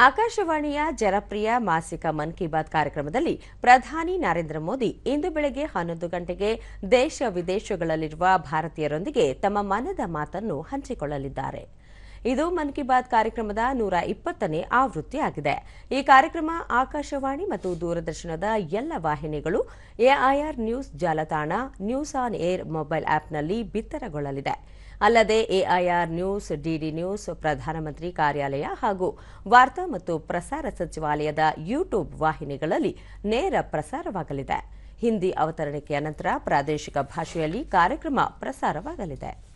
ಆಕಾಶವಾಣಿಯ ಜನಪ್ರಿಯ ಮಾಸಿಕ ಮನ್ ಕಿ ಬಾತ್ ಕಾರ್ಯಕ್ರಮದಲ್ಲಿ ಪ್ರಧಾನಿ ನರೇಂದ್ರ ಮೋದಿ ಇಂದು ಬೆಳಗ್ಗೆ ಹನ್ನೊಂದು ಗಂಟೆಗೆ ದೇಶ ವಿದೇಶಗಳಲ್ಲಿರುವ ಭಾರತೀಯರೊಂದಿಗೆ ತಮ್ಮ ಮನದ ಮಾತನ್ನು ಹಂಚಿಕೊಳ್ಳಲಿದ್ದಾರೆ. ಇದು ಮನ್ ಕಿ ಬಾತ್ ಕಾರ್ಯಕ್ರಮದ ನೂರ ಇಪ್ಪತ್ತನೇ ಆವೃತ್ತಿಯಾಗಿದೆ. ಈ ಕಾರ್ಯಕ್ರಮ ಆಕಾಶವಾಣಿ ಮತ್ತು ದೂರದರ್ಶನದ ಎಲ್ಲ ವಾಹಿನಿಗಳು ಎಐಆರ್ ನ್ಯೂಸ್ ಜಾಲತಾಣ, ನ್ಯೂಸ್ ಆನ್ ಏರ್ ಮೊಬೈಲ್ ಆಪ್ನಲ್ಲಿ ಬಿತ್ತರಗೊಳ್ಳಲಿದೆ. ಅಲ್ಲದೆ ಎಐಆರ್ ನ್ಯೂಸ್ ಡಿಡಿ ನ್ಯೂಸ್, ಪ್ರಧಾನಮಂತ್ರಿ ಕಾರ್ಯಾಲಯ ಹಾಗೂ ವಾರ್ತಾ ಮತ್ತು ಪ್ರಸಾರ ಸಚಿವಾಲಯದ ಯೂಟ್ಯೂಬ್ ವಾಹಿನಿಗಳಲ್ಲಿ ನೇರ ಪ್ರಸಾರವಾಗಲಿದೆ. ಹಿಂದಿ ಅವತರಣಿಕೆಯ ನಂತರ ಪ್ರಾದೇಶಿಕ ಭಾಷೆಯಲ್ಲಿ ಕಾರ್ಯಕ್ರಮ ಪ್ರಸಾರವಾಗಲಿದೆ.